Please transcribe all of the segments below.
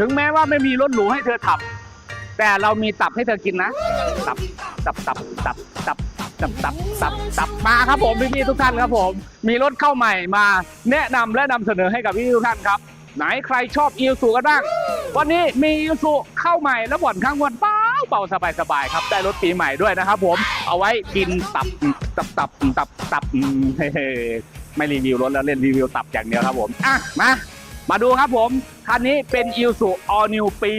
ถึงแม้ว่าไม่มีรถหรูให้เธอขับ แต่เรามีตับให้เธอกินนะ ตับ ตับ ตับ ตับ ตับ ตับ ตับ ตับ ตับ มาครับผมพี่ๆทุกท่านครับผม มีรถเข้าใหม่มาแนะนำและนำเสนอให้กับพี่ๆทุกท่านครับ ไหนใครชอบอีลสูกันบ้าง วันนี้มีอีลสูเข้าใหม่แล้วบ่อนข้างบนเบาเบาสบายสบายๆครับ ได้รถปีใหม่ด้วยนะครับผม เอาไว้กินตับ ตับ ตับ ตับ ตับเฮ้ๆไม่รีวิวรถแล้วเล่นรีวิวตับอย่างเดียวครับผม อะ มา มาดูครับผม คันนี้เป็น i l s u All New ปี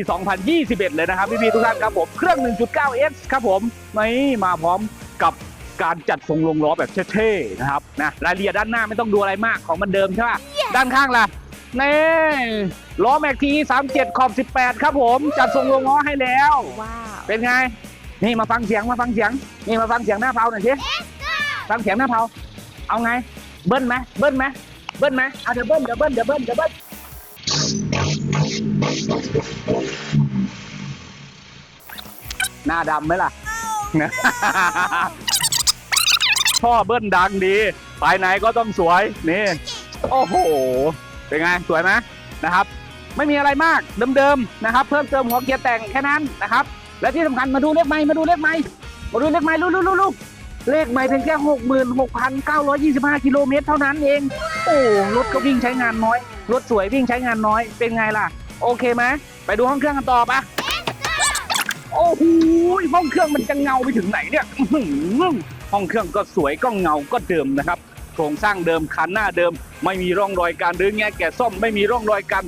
2021 เลยนะครับพี่ๆทุกท่านครับผมเครื่อง 1.9S ครับผมนี่มาพร้อมกับการจัดทรงลงล้อแบบเท่ๆนะครับนะรายละเอียดด้านหน้าไม่ต้องดูอะไรมากของมันเดิมใช่ป่ะ ด้านข้างล่ะนี่ล้อแม็กที37 ขอบ 18 ครับผม จัดทรงลงล้อให้แล้ว ว้าวเป็นไง นี่มาฟังเสียงมาฟังเสียง นี่มาฟังเสียงหน้าเพลาหน่อยสิฟังเสียงหน้าเพลาเอาไง เบิ้ลไหมเบิ้ลไหมเบิ้ลไหมเอาเดี๋ยวเบิ้ลเดี๋ยวเบิ้ลเดี๋ยวเบิ้ลเดี๋ยวเบิ้ล หน้าดำไหมล่ะ พ่อเบิ้ลดังดีภายในก็ต้องสวย นี่ โอ้โห เป็นไง สวยไหมนะครับ ไม่มีอะไรมาก เดิมๆ นะครับ เพิ่มเติมหัวเกียร์แต่งแค่นั้นนะครับ และที่สำคัญมาดูเลขไม้มาดูเลขไม้มาดูเลขไม้ลูกลูกเลขไม้เพียงแค่หกหมื่นหกพันเก้าร้อยยี่สิบห้ากิโลเมตรเท่านั้นเอง โอ้รถก็วิ่งใช้งานน้อย รถสวยวิ่งใช้งานน้อยเป็นไงล่ะ โอเคไหมไปดูห้องเครื่องกันต่อปะโอ้โหห้องเครื่องมันจะเงาไปถึงไหนเนี่ยอื้อหือห้องเครื่องก็สวยก็เงาก็เดิมนะครับโครงสร้างเดิมคันหน้าเดิม ไม่มีร่องรอยการรื้อแงะแกะซ่อมไม่มีร่องรอยการ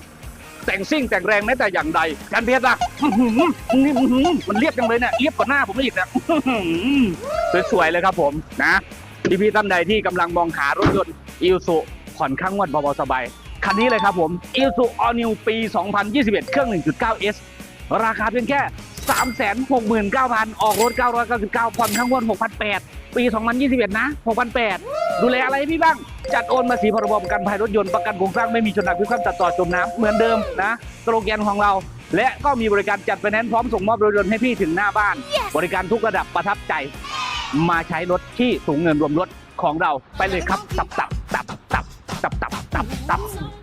แต่งซิ่งแต่งแรงแม้แต่อย่างใดการเพียรอะอื้อหือนี่อื้อหือมันเรียบจังเลยเนี่ยเรียบกว่าหน้าผมอีกเนี่ยอื้อหือสวยๆเลยครับผมนะพี่พี่ๆท่านใดที่กำลังมองหารถยนต์อิลสุผ่อนข้างงวดเบาๆสบาย คันนี้เลยครับผมอิลสุออนิวปี 2021 เครื่อง 1.9S ราคาเพียงแค่ 369,000 ออกรถ 999ผ่อนข้างงวด6,800 ปี 2021 นะ6,800 ดูแลอะไรพี่บ้าง จัดโอนภาษีพรบประกันภัยรถยนต์ประกันโครงสร้างไม่มีชนหนักพิความตัดต่อจมน้ำเหมือนเดิมนะสโลแกนของเรา และก็มีบริการจัดไฟแนนซ์พร้อมส่งมอบรถยนต์ให้พี่ถึงหน้าบ้าน บริการทุกระดับประทับใจ มาใช้รถที่สูงเงินรวมรถของเราไปเลยครับตับ 大大。